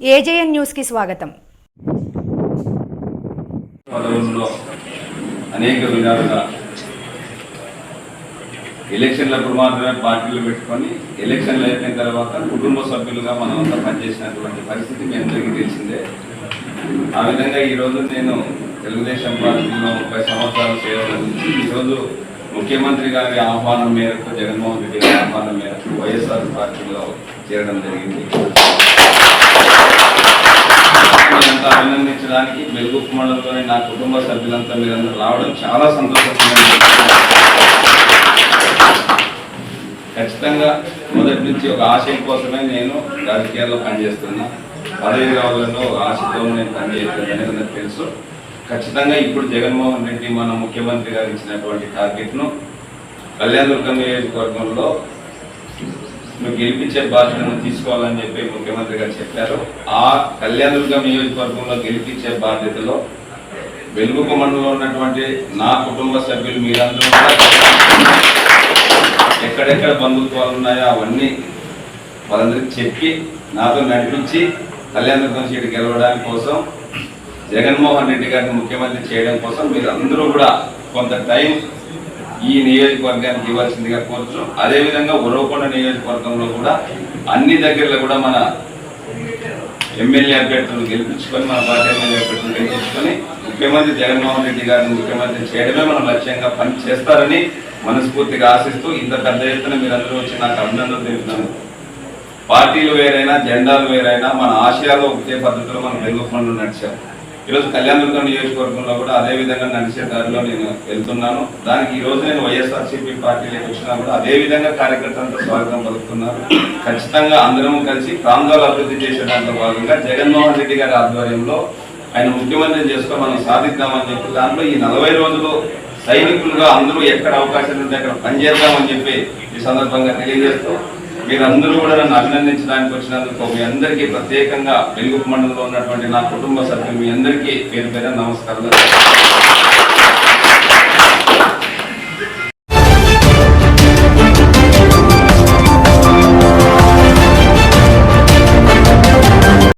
AJN న్యూస్కి స్వాగతం. అనేక విధాలుగా ఎలక్షన్లప్పుడు మాత్రమే పార్టీలు పెట్టుకొని ఎలక్షన్లు అయిపోయిన తర్వాత కుటుంబ సభ్యులుగా మనం అంతా పనిచేసినటువంటి పరిస్థితి మీ అందరికీ తెలిసిందే. ఆ విధంగా ఈరోజు నేను తెలుగుదేశం పార్టీలో ముప్పై సంవత్సరాల సేవల నుంచి ఈరోజు ముఖ్యమంత్రి గారి ఆహ్వానం మేరకు జగన్మోహన్ రెడ్డి గారి ఆహ్వానం మేరకు వైఎస్ఆర్ పార్టీలో చేరడం జరిగింది. అభినందించడానికి వెలుగు మండలంలోని నా కుటుంబ సభ్యులంతా మీరందరూ రావడం చాలా సంతోషంగా ఖచ్చితంగా మొదటి నుంచి ఒక ఆశయం కోసమే నేను రాజకీయాల్లో పనిచేస్తున్నా. పదవి కావాలన్న ఒక ఆశతో నేను పనిచేస్తున్నాను అనేది తెలుసు. ఖచ్చితంగా ఇప్పుడు జగన్మోహన్ రెడ్డి మన ముఖ్యమంత్రి గారు ఇచ్చినటువంటి టార్గెట్ను కళ్యాణదుర్గం నియోజకవర్గంలో నువ్వు గెలిపించే బాధ్యతను తీసుకోవాలని చెప్పి ముఖ్యమంత్రి గారు చెప్పారు. ఆ కళ్యాణదుర్గం నియోజకవర్గంలో గెలిపించే బాధ్యతలో వెలుగు మండలంలో ఉన్నటువంటి నా కుటుంబ సభ్యులు మీరందరూ ఎక్కడెక్కడ బంధుత్వాలు ఉన్నాయో అవన్నీ వాళ్ళందరికీ చెప్పి నాతో నడిపించి కళ్యాణదుర్గం సీటు గెలవడానికి కోసం జగన్మోహన్ రెడ్డి గారిని ముఖ్యమంత్రి చేయడం కోసం మీరు కూడా కొంత టైం ఈ నియోజకవర్గానికి ఇవ్వాల్సిందిగా కోరుచు అదేవిధంగా ఉరవకొండ నియోజకవర్గంలో కూడా అన్ని దగ్గరలో కూడా మన ఎమ్మెల్యే అభ్యర్థులను గెలిపించుకొని మన పార్టీ ఎమ్మెల్యే అభ్యర్థులను గెలిపించుకొని ముఖ్యమంత్రి జగన్మోహన్ రెడ్డి గారిని ముఖ్యమంత్రి చేయడమే మనం లక్ష్యంగా పని చేస్తారని మనస్ఫూర్తిగా ఆశిస్తూ ఇంత పెద్ద ఎత్తున మీరందరూ వచ్చి నాకు అభినందనలు తెలుపుతాను పార్టీలు వేరైనా జెండాలు వేరైనా మన ఆశయాలు ఒకటే పద్ధతిలో మనం వెలుగుకుండా నడిచాము ఈరోజు కళ్యాణదుర్గం నియోజకవర్గంలో కూడా అదే విధంగా నడిచే దారిలో నేను వెళ్తున్నాను. దానికి ఈ రోజు నేను వైఎస్ఆర్సీపీ పార్టీలోకి వచ్చినా కూడా అదే విధంగా కార్యకర్తలతో స్వాగతం పలుకుతున్నారు. ఖచ్చితంగా అందరం కలిసి ప్రాంతాలు అభివృద్ధి చేసే దాంట్లో భాగంగా జగన్మోహన్ రెడ్డి గారి ఆధ్వర్యంలో ఆయన ముఖ్యమంత్రి చేసుకొని మనం సాధిద్దామని చెప్పి దాంట్లో ఈ నలభై రోజులు సైనికులుగా అందరూ ఎక్కడ అవకాశాలు ఉంటే అక్కడ పనిచేద్దామని చెప్పి ఈ సందర్భంగా తెలియజేస్తూ మీరందరూ కూడా నన్ను అభినందించడానికి వచ్చినందుకు మీ అందరికీ ప్రత్యేకంగా వెలుగు మండలంలో ఉన్నటువంటి నా కుటుంబ సభ్యులు మీ అందరికీ పేరు పేరు నమస్కారాలు.